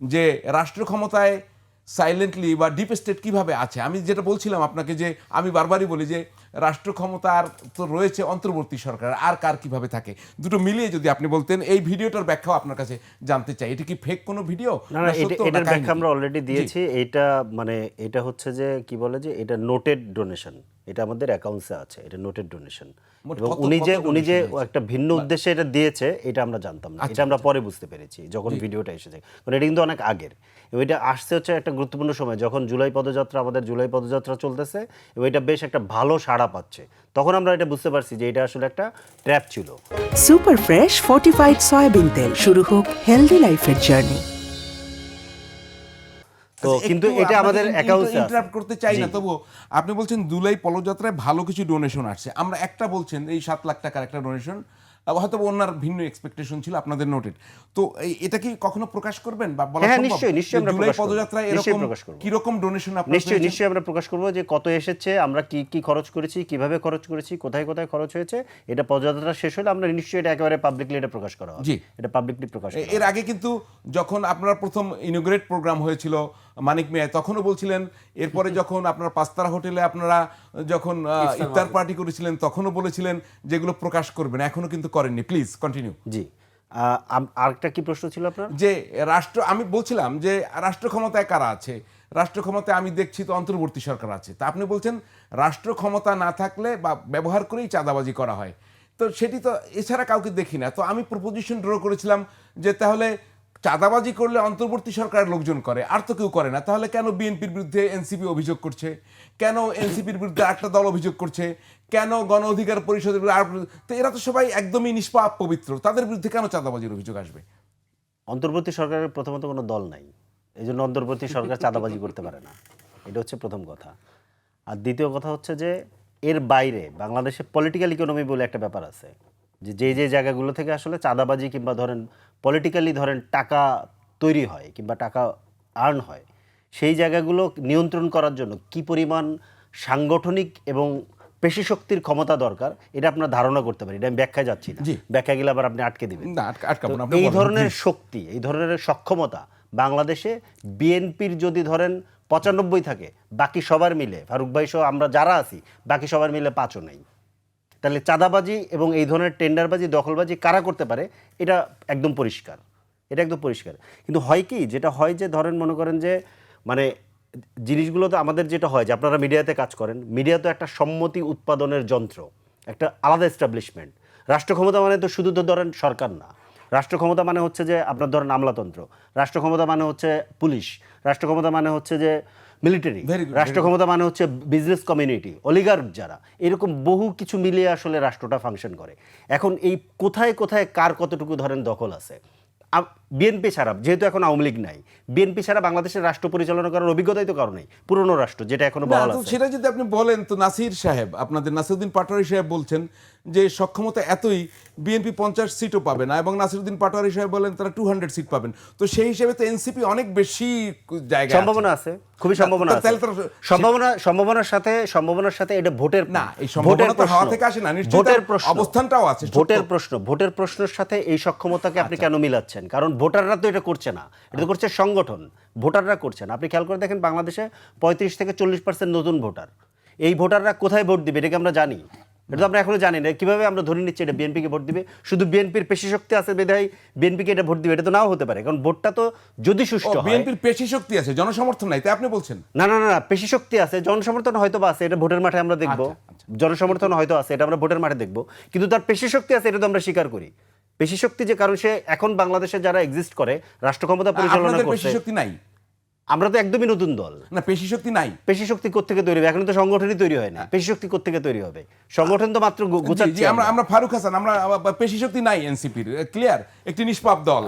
যে রাষ্ট্র ক্ষমতায় সাইলেন্টলি বা ডিপ স্টেট কীভাবে আছে? আমি যেটা বলছিলাম আপনাকে যে আমি বারবারই বলি যে রাষ্ট্র ক্ষমতার তো রয়েছে অন্তর্বর্তী সরকার আর কার কীভাবে থাকে? দুটো মিলিয়ে যদি আপনি বলতেন এই ভিডিওটার ব্যাখ্যাও আপনার কাছে জানতে চাই। এটা কি ফেক কোনো ভিডিও না না এটা এটার ব্যাখ্যা আমরা অলরেডি দিয়েছি। এটা মানে এটা হচ্ছে যে কি বলে যে এটা নোটেড ডোনেশন এটা আমাদের অ্যাকাউন্টসে আছে এটা নোটেড ডোনেশন উনি যে উনি যে একটা ভিন্ন উদ্দেশ্যে এটা দিয়েছে এটা আমরা জানতাম না। আচ্ছা, এটা আমরা পরে বুঝতে পেরেছি যখন ভিডিওটা এসেছে। কারণ এটা কিন্তু অনেক আগের। এবং এটা আসছে হচ্ছে একটা গুরুত্বপূর্ণ সময় যখন জুলাই পদযাত্রা আমাদের জুলাই পদযাত্রা চলতেছে এবং এটা বেশ একটা ভালো সাড়া পাচ্ছে। তখন আমরা এটা বুঝতে পারছি যে এটা আসলে একটা ট্র্যাপ ছিল। সুপার ফ্রেশ ফর্টিফাইড সয়াবিন তেল। শুরু হোক হেলদি লাইফের জার্নি তো কিন্তু এটা আমাদের অ্যাকাউন্টসে ইন্টারাপ্ট করতে চাই না আপনি বলছেন ভালো কিছু ডোনেশন আসছে। আমরা একটা বলছেন এই সাত লাখ টাকার একটা ডোনেশন হয়তো ওনার ভিন্ন এক্সপেকটেশন ছিল আপনাদের নোটেড তো এটা কি কখনো প্রকাশ করবেন বা বলা হ্যাঁ, নিশ্চয়ই, নিশ্চয়ই আমরা প্রকাশ পদযাত্রায় এরকম। কি রকম ডোনেশন আপনারা নিশ্চয়ই নিশ্চয়ই আমরা প্রকাশ করব যে কত এসেছে আমরা কি কি খরচ করেছি কীভাবে খরচ করেছি কোথায় কোথায় খরচ হয়েছে এটা পদযাত্রা শেষ হলে আমরা নিশ্চয়ই এটা একেবারে পাবলিকলি এটা প্রকাশ করা হবে। জি। এটা পাবলিকলি প্রকাশ এর আগে কিন্তু যখন আপনার প্রথম ইনোগ্রেট প্রোগ্রাম হয়েছিল মানিক মিয়ায় তখনও বলছিলেন এরপরে যখন আপনার পাঁচতারা হোটেলে আপনারা যখন ইফতার পার্টি করেছিলেন তখনও বলেছিলেন যেগুলো প্রকাশ করবেন এখনও কিন্তু করেননি। প্লিজ কন্টিনিউ জি। আরেকটা কি প্রশ্ন ছিল আপনার? যে রাষ্ট্র আমি বলছিলাম যে রাষ্ট্র ক্ষমতায় কারা আছে? রাষ্ট্র ক্ষমতায় আমি দেখছি তো অন্তর্বর্তী সরকার আছে। তা আপনি বলছেন রাষ্ট্র ক্ষমতা না থাকলে বা ব্যবহার করেই চাঁদাবাজি করা হয়। তো সেটি তো এছাড়া কাউকে দেখি না। তো আমি প্রপোজিশন ড্র করেছিলাম যে তাহলে চাঁদাবাজি করলে অন্তর্বর্তী সরকারের লোকজন করে, আর তো কেউ করে না। তাহলে কেন বিএনপির বিরুদ্ধে এনসিপি অভিযোগ করছে? কেন এনসিপির বিরুদ্ধে একটা দল অভিযোগ করছে? কেন গণ অধিকার পরিষদের বিরুদ্ধে এরা তো সবাই একদমই নিষ্পাপ, পবিত্র। তাদের বিরুদ্ধে কেন চাঁদাবাজির অভিযোগ আসবে? অন্তর্বর্তী সরকারের প্রথমত কোনো দল নাই। এই জন্য অন্তর্বর্তী সরকার চাঁদাবাজি করতে পারে না। এটা হচ্ছে প্রথম কথা। আর দ্বিতীয় কথা হচ্ছে যে, এর বাইরে বাংলাদেশে পলিটিক্যাল ইকোনমি বলে একটা ব্যাপার আছে। যে যে যে জায়গাগুলো থেকে আসলে চাঁদাবাজি কিংবা ধরেন পলিটিক্যালি ধরেন টাকা তৈরি হয় কিংবা টাকা আর্ন হয় সেই জায়গাগুলো নিয়ন্ত্রণ করার জন্য কি পরিমাণ সাংগঠনিক এবং পেশি শক্তির ক্ষমতা দরকার এটা আপনার ধারণা করতে পারি। এটা আমি ব্যাখ্যায় যাচ্ছি না। ব্যাখ্যা গেলে আবার আপনি আটকে দিবেন। এই ধরনের শক্তি এই ধরনের সক্ষমতা বাংলাদেশে বিএনপির যদি ধরেন পঁচানব্বই থাকে বাকি সবার মিলে ফারুক ভাই সহ আমরা যারা আছি বাকি সবার মিলে পাঁচও নেই। তাহলে চাঁদাবাজি এবং এই ধরনের টেন্ডারবাজি, দখলবাজি কারা করতে পারে, এটা একদম পরিষ্কার। এটা একদম পরিষ্কার। কিন্তু হয় কি, যেটা হয় যে ধরেন মনে করেন যে মানে জিনিসগুলো তো আমাদের যেটা হয় যে আপনারা মিডিয়াতে কাজ করেন, মিডিয়া তো একটা সম্মতি উৎপাদনের যন্ত্র, একটা আলাদা এস্টাবলিশমেন্ট রাষ্ট্র ক্ষমতা মানে তো শুধু তো ধরেন সরকার না। রাষ্ট্র ক্ষমতা মানে হচ্ছে যে আপনার ধরেন আমলাতন্ত্র রাষ্ট্র ক্ষমতা মানে হচ্ছে পুলিশ রাষ্ট্র ক্ষমতা মানে হচ্ছে যে মিলিটারি রাষ্ট্র ক্ষমতা মানে হচ্ছে বিজনেস কমিউনিটি অলিগার্ক যারা এরকম বহু কিছু মিলিয়ে আসলে রাষ্ট্রটা ফাংশন করে। এখন এই কোথায় কোথায় কার কতটুকু ধরেন দখল আছে বিএনপি ছাড়া যেহেতু এখন আওয়ামী লীগ নাই বিএনপি ছাড়া বাংলাদেশের রাষ্ট্র পরিচালনা করার অভিজ্ঞতাই তো কারও নেই পুরনো রাষ্ট্র যেটা এখনও আছে। সেটা যদি আপনি বলেন তো নাসির সাহেব আপনাদের নাসিরুদ্দিন পাটোয়ারি সাহেব বলছেন যে সক্ষমতা এতই বিএনপি পঞ্চাশ সিটও পাবে না এবং নাসিরুদ্দিন পাটোয়ারি সাহেব বলেন তারা টু হান্ড্রেড সিট পাবেন। তো সেই হিসেবে তো এনসিপি অনেক বেশি জায়গা সম্ভাবনা আছে খুবই সম্ভাবনা আছে। তাহলে তো- সম্ভাবনা সম্ভাবনার সাথে সম্ভাবনার সাথে এটা ভোটের না, এই সম্ভাবনা তো হাওয়া থেকে আসে না, ভোটের প্রশ্ন। অবস্থানটাও আছে, ভোটের প্রশ্ন ভোটের প্রশ্নের সাথে এই সক্ষমতাকে আপনি কেন মিলাচ্ছেন? কারণ ভোটাররা তো এটা করছে না। এটা তো করছে সংগঠন। ভোটাররা করছে না। আপনি খেয়াল করে দেখেন বাংলাদেশে পঁয়ত্রিশ থেকে চল্লিশ পার্সেন্ট নতুন ভোটার। এই ভোটাররা কোথায় ভোট দিবে এটাকে আমরা জানি? এটা তো আমরা এখনও জানি না। কীভাবে আমরা ধরে নিচ্ছি এটা বিএনপিকে ভোট দিবে? শুধু বিএনপির পেশি শক্তি আছে বেধায় বিএনপিকে এটা ভোট দিবে? এটা তো নাও হতে পারে। কারণ ভোটটা তো যদি সুষ্ঠু বিএনপির পেশি শক্তি আছে জনসমর্থন নাই তাই আপনি বলছেন? না না না না পেশি শক্তি আছে জনসমর্থন হয়তো বা আছে এটা ভোটের মাঠে আমরা দেখব। আচ্ছা, জনসমর্থন হয়তো আছে এটা আমরা ভোটের মাঠে দেখব। কিন্তু তার পেশি শক্তি আছে এটা তো আমরা স্বীকার করি। পেশি শক্তি যে কারণ সে এখন বাংলাদেশে যারা এক্সিস্ট করে রাষ্ট্র ক্ষমতা পরিচালনা করছে শক্তি নাই। আমরা তো একদমই নতুন দল। না পেশি শক্তি নাই। পেশি শক্তি কোত্থেকে তৈরি হবে? এখন তো সংগঠনই তৈরি হয় না। পেশি শক্তি কোত্থেকে তৈরি হবে? সংগঠন তো মাত্র গুছাচ্ছি আমরা। আমরা। ফারুক হাসান আমরা পেশি শক্তি নাই এনসিপির। ক্লিয়ার একটি নিষ্পাপ দল।